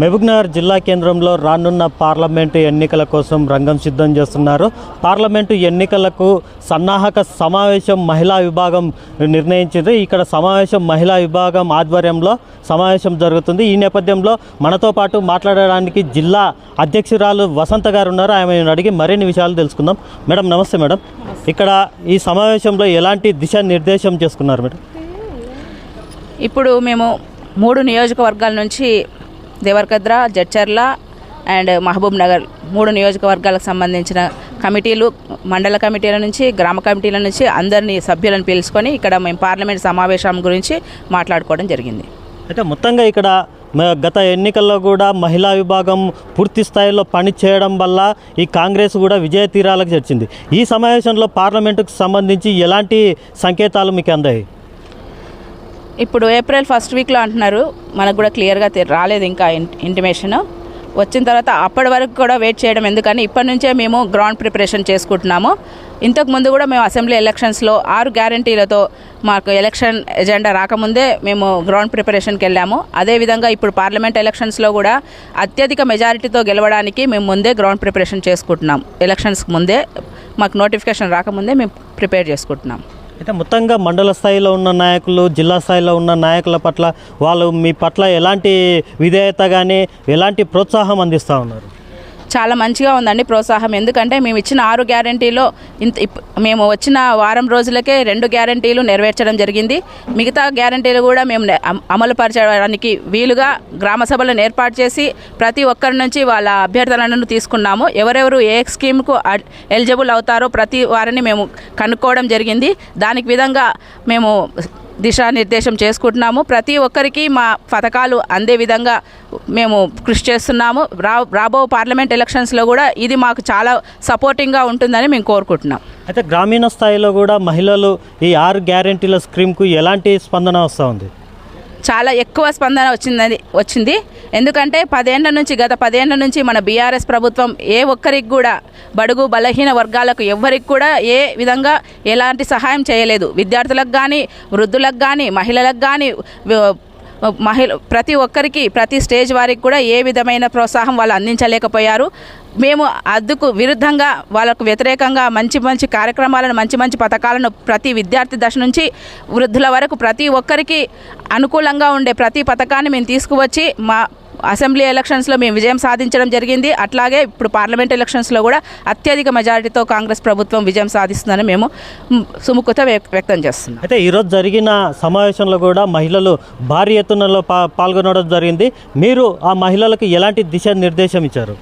మహబూబ్నగర్ జిల్లా కేంద్రంలో రానున్న పార్లమెంటు ఎన్నికల కోసం రంగం సిద్ధం చేస్తున్నారు. పార్లమెంటు ఎన్నికలకు సన్నాహక సమావేశం మహిళా విభాగం నిర్ణయించింది. ఇక్కడ సమావేశం మహిళా విభాగం ఆధ్వర్యంలో సమావేశం జరుగుతుంది. ఈ నేపథ్యంలో మనతో పాటు మాట్లాడడానికి జిల్లా అధ్యక్షురాలు వసంత గారు ఉన్నారు. ఆమెను అడిగి మరిన్ని విషయాలు తెలుసుకుందాం. మేడం నమస్తే మేడం. ఇక్కడ ఈ సమావేశంలో ఎలాంటి దిశ నిర్దేశం చేసుకున్నారు మేడం? ఇప్పుడు మేము మూడు నియోజకవర్గాల నుంచి దేవరకద్ర జడ్చర్ల అండ్ మహబూబ్ నగర్ మూడు నియోజకవర్గాలకు సంబంధించిన కమిటీలు మండల కమిటీల నుంచి గ్రామ కమిటీల నుంచి అందరినీ సభ్యులను పిలుచుకొని ఇక్కడ మేము పార్లమెంట్ సమావేశం గురించి మాట్లాడుకోవడం జరిగింది. అయితే మొత్తంగా ఇక్కడ గత ఎన్నికల్లో కూడా మహిళా విభాగం పూర్తి స్థాయిలో పని చేయడం వల్ల ఈ కాంగ్రెస్ కూడా విజయ తీరాలకు చేర్చింది. ఈ సమావేశంలో పార్లమెంటుకు సంబంధించి ఎలాంటి సంకేతాలు మీకు అందాయి? ఇప్పుడు ఏప్రిల్ ఫస్ట్ వీక్లో అంటున్నారు. మనకు కూడా క్లియర్గా రాలేదు ఇంకా ఇంటిమేషన్ వచ్చిన తర్వాత అప్పటి వరకు కూడా వెయిట్ చేయడం ఎందుకని ఇప్పటి నుంచే మేము గ్రౌండ్ ప్రిపరేషన్ చేసుకుంటున్నాము. ఇంతకు ముందు కూడా మేము అసెంబ్లీ ఎలక్షన్స్లో ఆరు గ్యారంటీలతో మాకు ఎలక్షన్ ఎజెండా రాకముందే మేము గ్రౌండ్ ప్రిపరేషన్కి వెళ్ళాము. అదేవిధంగా ఇప్పుడు పార్లమెంట్ ఎలక్షన్స్లో కూడా అత్యధిక మెజారిటీతో గెలవడానికి మేము ముందే గ్రౌండ్ ప్రిపరేషన్ చేసుకుంటున్నాం. ఎలక్షన్స్కి ముందే మాకు నోటిఫికేషన్ రాకముందే మేము ప్రిపేర్ చేసుకుంటున్నాం. అయితే మొత్తంగా మండల స్థాయిలో ఉన్న నాయకులు జిల్లా స్థాయిలో ఉన్న నాయకుల పట్ల వాళ్ళు మీ పట్ల ఎలాంటి విధేయత కానీ ఎలాంటి ప్రోత్సాహం అందిస్తూ ఉన్నారు? చాలా మంచిగా ఉందండి ప్రోత్సాహం. ఎందుకంటే మేము ఇచ్చిన ఆరు గ్యారంటీలో ఇంత మేము వచ్చిన వారం రోజులకే రెండు గ్యారంటీలు నెరవేర్చడం జరిగింది. మిగతా గ్యారంటీలు కూడా మేము అమలు పరచడానికి వీలుగా గ్రామ సభలను ఏర్పాటు చేసి ప్రతి ఒక్కరి నుంచి వాళ్ళ అభ్యర్థనలను తీసుకున్నాము. ఎవరెవరు ఏ స్కీమ్కు ఎలిజిబుల్ అవుతారో ప్రతి వారిని మేము కనుక్కోవడం జరిగింది. దానికి విధంగా మేము దిశానిర్దేశం చేసుకుంటున్నాము. ప్రతి ఒక్కరికి మా పథకాలు అందే విధంగా మేము కృషి చేస్తున్నాము. రా రాబో పార్లమెంట్ ఎలక్షన్స్లో కూడా ఇది మాకు చాలా సపోర్టింగ్గా ఉంటుందని మేము కోరుకుంటున్నాం. అయితే గ్రామీణ స్థాయిలో కూడా మహిళలు ఈ ఆరు గ్యారెంటీల స్కీమ్కు ఎలాంటి స్పందన వస్తూ ఉంది? చాలా ఎక్కువ స్పందన వచ్చిందని వచ్చింది. ఎందుకంటే పదేండ్ల నుంచి గత పదేండ్ల నుంచి మన బీఆర్ఎస్ ప్రభుత్వం ఏ ఒక్కరికి కూడా బడుగు బలహీన వర్గాలకు ఎవ్వరికి కూడా ఏ విధంగా ఎలాంటి సహాయం చేయలేదు. విద్యార్థులకు కానీ వృద్ధులకు కానీ మహిళలకు కానీ మహిళ ప్రతి ఒక్కరికి ప్రతి స్టేజ్ వారికి కూడా ఏ విధమైన ప్రోత్సాహం వాళ్ళు అందించలేకపోయారు. మేము అద్దుకు విరుద్ధంగా వాళ్ళకు వ్యతిరేకంగా మంచి మంచి కార్యక్రమాలను మంచి మంచి పథకాలను ప్రతి విద్యార్థి దశ నుంచి వృద్ధుల వరకు ప్రతి ఒక్కరికి అనుకూలంగా ఉండే ప్రతి పథకాన్ని మేము తీసుకువచ్చి మా అసెంబ్లీ ఎలక్షన్స్లో మేము విజయం సాధించడం జరిగింది. అట్లాగే ఇప్పుడు పార్లమెంట్ ఎలక్షన్స్లో కూడా అత్యధిక మెజారిటీతో కాంగ్రెస్ ప్రభుత్వం విజయం సాధిస్తుందని మేము సుముఖత వ్యక్- వ్యక్తం చేస్తున్నాం. అయితే ఈరోజు జరిగిన సమావేశంలో కూడా మహిళలు భారీ ఎత్తునలో పాల్గొనడం జరిగింది. మీరు ఆ మహిళలకు ఎలాంటి దిశ నిర్దేశం ఇచ్చారు?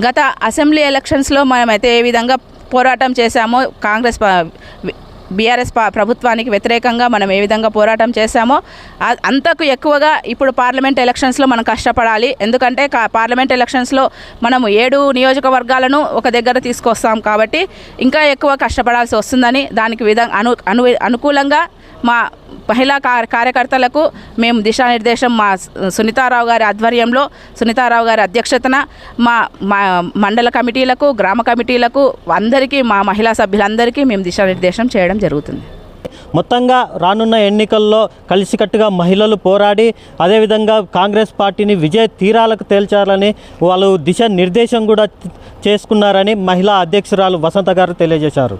గత అసెంబ్లీ ఎలక్షన్స్లో మనమైతే ఏ విధంగా పోరాటం చేశామో కాంగ్రెస్ బీఆర్ఎస్ ప్రభుత్వానికి వ్యతిరేకంగా మనం ఏ విధంగా పోరాటం చేశామో అంతకు ఎక్కువగా ఇప్పుడు పార్లమెంట్ ఎలక్షన్స్లో మనం కష్టపడాలి. ఎందుకంటే పార్లమెంట్ ఎలక్షన్స్లో మనము ఏడు నియోజకవర్గాలను ఒక దగ్గర తీసుకొస్తాం కాబట్టి ఇంకా ఎక్కువ కష్టపడాల్సి వస్తుందని దానికి విధంగా అను అను అనుకూలంగా మా మహిళా కార్ కార్యకర్తలకు మేము దిశానిర్దేశం మా సునీతారావు గారి ఆధ్వర్యంలో సునీతారావు గారి అధ్యక్షతన మా మా మండల కమిటీలకు గ్రామ కమిటీలకు అందరికీ మా మహిళా సభ్యులందరికీ మేము దిశానిర్దేశం చేయడం జరుగుతుంది. మొత్తంగా రానున్న ఎన్నికల్లో కలిసికట్టుగా మహిళలు పోరాడి అదేవిధంగా కాంగ్రెస్ పార్టీని విజయ తీరాలకు తేల్చాలని వాళ్ళు దిశ నిర్దేశం కూడా చేసుకున్నారని మహిళా అధ్యక్షురాలు వసంత గారు తెలియజేశారు.